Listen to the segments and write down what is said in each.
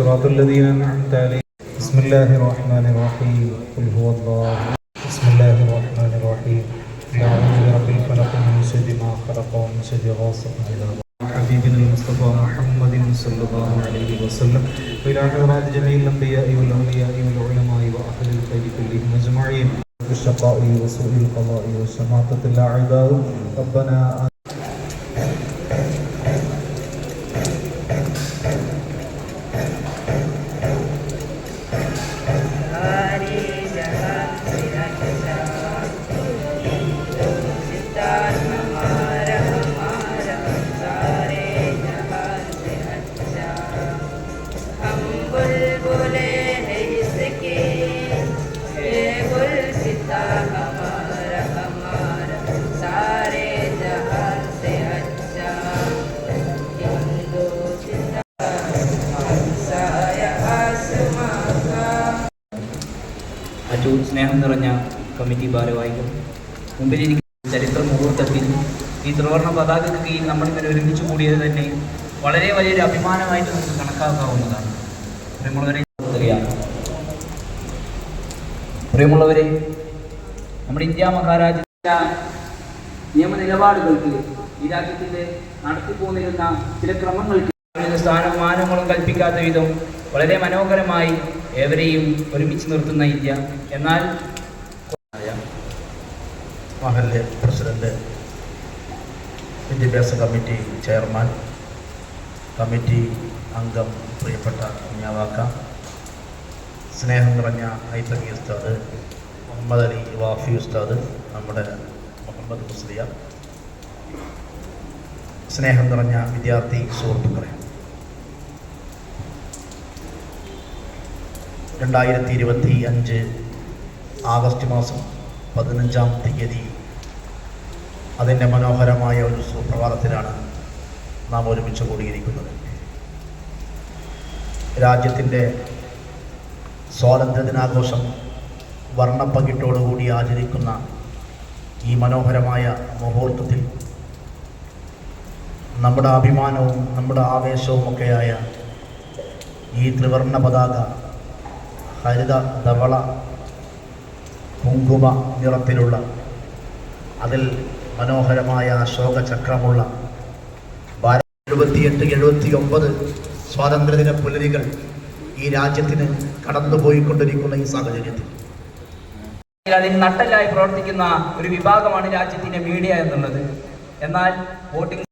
صراط الذين أنعمت عليهم. بسم الله الرحمن الرحيم. قل هو الله. بسم الله الرحمن الرحيم. أعوذ برب الفلق من شر ما خلق ومن شر غاسق. إذا حبيبنا المصطفى محمد صلى الله عليه وسلم وإلى حضرات جميع الأنبياء والأولياء والعلماء وأهل الخير كلهم أجمعين بالشقاء وسوء القضاء وشماتة الأعداء ربنا അച്ചു സ്നേഹം നിറഞ്ഞ കമ്മിറ്റി ഭാരവാഹികൾ. എനിക്ക് ചരിത്ര മുഹൂർത്തത്തിൽ ഈ ത്രിവർണ പതാകയ്ക്ക് കീഴിൽ നമ്മളിങ്ങനെ ഒരുമിച്ച് കൂടിയത് തന്നെ വളരെ വലിയൊരു അഭിമാനമായിട്ട് നമുക്ക് കണക്കാക്കാവുന്നതാണ്. പ്രിയമുള്ളവരെ പ്രിയമുള്ളവരെ നമ്മുടെ ഇന്ത്യ മഹാരാജ്യ നിയമ നിലപാടുകൾക്ക് ഈ രാജ്യത്തിന്റെ നടത്തിപ്പോന്നിരുന്ന ചില ക്രമങ്ങൾക്ക് സ്ഥാനമാനങ്ങളും കൽപ്പിക്കാത്ത വിധം വളരെ മനോഹരമായി ഏവരെയും ഒരുമിച്ച് നിർത്തുന്ന ഇന്ത്യ. എന്നാൽ മഹല്ല് പ്രസിഡന്റ് വിദ്യാഭ്യാസ കമ്മിറ്റി ചെയർമാൻ കമ്മിറ്റി അംഗം പ്രിയപ്പെട്ട കുഞ്ഞാവാക്ക സ്നേഹം നിറഞ്ഞ ഐത്തമി ഉസ്താദ് മുഹമ്മദ് അലി വാഫി ഉസ്താദ് നമ്മുടെ മുഹമ്മദ് മുസ്ലിയ സ്നേഹം നിറഞ്ഞ വിദ്യാർത്ഥി സുഹൃത്തുക്കളെ. രണ്ടായിരത്തി ഇരുപത്തി അഞ്ച് ആഗസ്റ്റ് മാസം പതിനഞ്ചാം തീയതി അതിന്റെ മനോഹരമായ ഒരു സുപ്രഭാതത്തിലാണ് നാം ഒരുമിച്ച് കൂടിയിരിക്കുന്നത്. രാജ്യത്തിന്റെ സ്വാതന്ത്ര്യ ദിനാഘോഷം വർണപ്പകിട്ടോടുകൂടി ആചരിക്കുന്ന ഈ മനോഹരമായ മുഹൂർത്തത്തിൽ നമ്മുടെ അഭിമാനവും നമ്മുടെ ആവേശവും ഒക്കെയായ ഈ ത്രിവർണ പതാക ഹരിത ധവള കുങ്കുമ നിറത്തിലുള്ള അതിൽ മനോഹരമായ അശോക ചക്രമുള്ള ഭാരത എഴുപത്തിയെട്ട് എഴുപത്തി ഒമ്പത് സ്വാതന്ത്ര്യദിന പുലരികൾ ഈ രാജ്യത്തിന് കടന്നുപോയിക്കൊണ്ടിരിക്കുന്ന ഈ സാഹചര്യത്തിൽ. അതിന് നട്ടല്ലായി പ്രവർത്തിക്കുന്ന ഒരു വിഭാഗമാണ് രാജ്യത്തിന്റെ മീഡിയ എന്നുള്ളത്. എന്നാൽ വോട്ടിംഗ്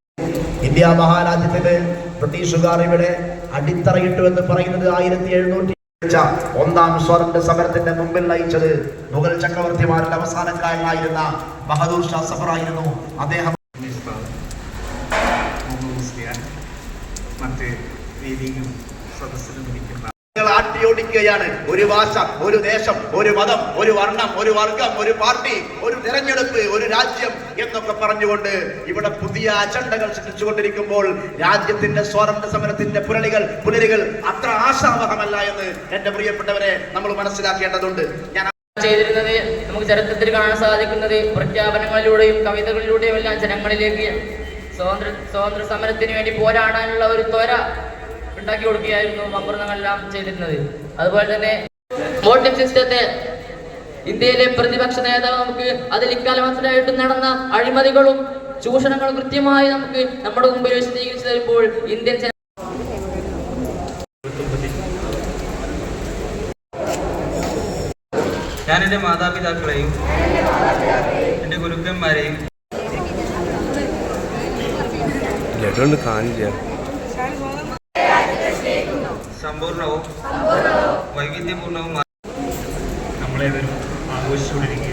ഇന്ത്യ മഹാരാജ്യത്തിന് ബ്രിട്ടീഷുകാർ ഇവിടെ അടിത്തറയിട്ടു എന്ന് പറയുന്നത് ആയിരത്തി എഴുന്നൂറ്റി ഒന്നാം സ്വാതന്ത്ര്യ സമരത്തിന്റെ മുമ്പിൽ നയിച്ചത് മുഗൾ ചക്രവർത്തിമാരുടെ അവസാനക്കാരനായിരുന്ന ബഹദൂർ ഷാ സഫറായിരുന്നു അദ്ദേഹം മറ്റ് വേദിയിലും സദസ്സിലും ആട്ടിയോടിക്കുകയാണ്. ഒരു ഭാഷ ഒരു ദേശം ഒരു മതം ഒരു വർണം ഒരു വർഗം ഒരു പാർട്ടി ഒരു തിരഞ്ഞെടുപ്പ് ഒരു രാജ്യം എന്നൊക്കെ പറഞ്ഞുകൊണ്ട് ഇവിടെ പുതിയ അജണ്ടകൾ സൃഷ്ടിച്ചുകൊണ്ടിരിക്കുമ്പോൾ രാജ്യത്തിന്റെ സ്വാതന്ത്ര്യ സമരത്തിന്റെ പുരളികൾ പുലരികൾ അത്ര ആശാവഹമല്ല എന്ന് എന്റെ പ്രിയപ്പെട്ടവരെ നമ്മൾ മനസ്സിലാക്കേണ്ടതുണ്ട്. ഞാൻ ചെയ്തിരുന്നത് നമുക്ക് ചരിത്രത്തിൽ കാണാൻ സാധിക്കുന്നത് പ്രഖ്യാപനങ്ങളിലൂടെയും കവിതകളിലൂടെയും എല്ലാം ജനങ്ങളിലേക്ക് സ്വാതന്ത്ര്യ സ്വാതന്ത്ര്യ സമരത്തിന് വേണ്ടി പോരാടാനുള്ള ഒരു ത്വര ഉണ്ടാക്കി കൊടുക്കുകയായിരുന്നു മമ്പുറങ്ങളെല്ലാം ചെയ്തിരുന്നത്. അതുപോലെ തന്നെ വോട്ടിംഗ് സിസ്റ്റത്തെ ഇന്ത്യയിലെ പ്രതിപക്ഷ നേതാവ് നമുക്ക് അതിൽ ഇക്കാലം മനസ്സിലായിട്ട് നടന്ന അഴിമതികളും ചൂഷണങ്ങളും കൃത്യമായി നമുക്ക് നമ്മുടെ മുമ്പിൽ വിശദീകരിച്ചു തരുമ്പോൾ ഇന്ത്യൻ ജന- ഞാൻ എന്റെ മാതാപിതാക്കളെയും എന്റെ ഗുരുക്കന്മാരെയും കാണില്ല. സമ്പൂർണവും വൈവിധ്യപൂർണവും നമ്മളേവരും ആഘോഷിച്ചുകൊണ്ടിരിക്കുന്ന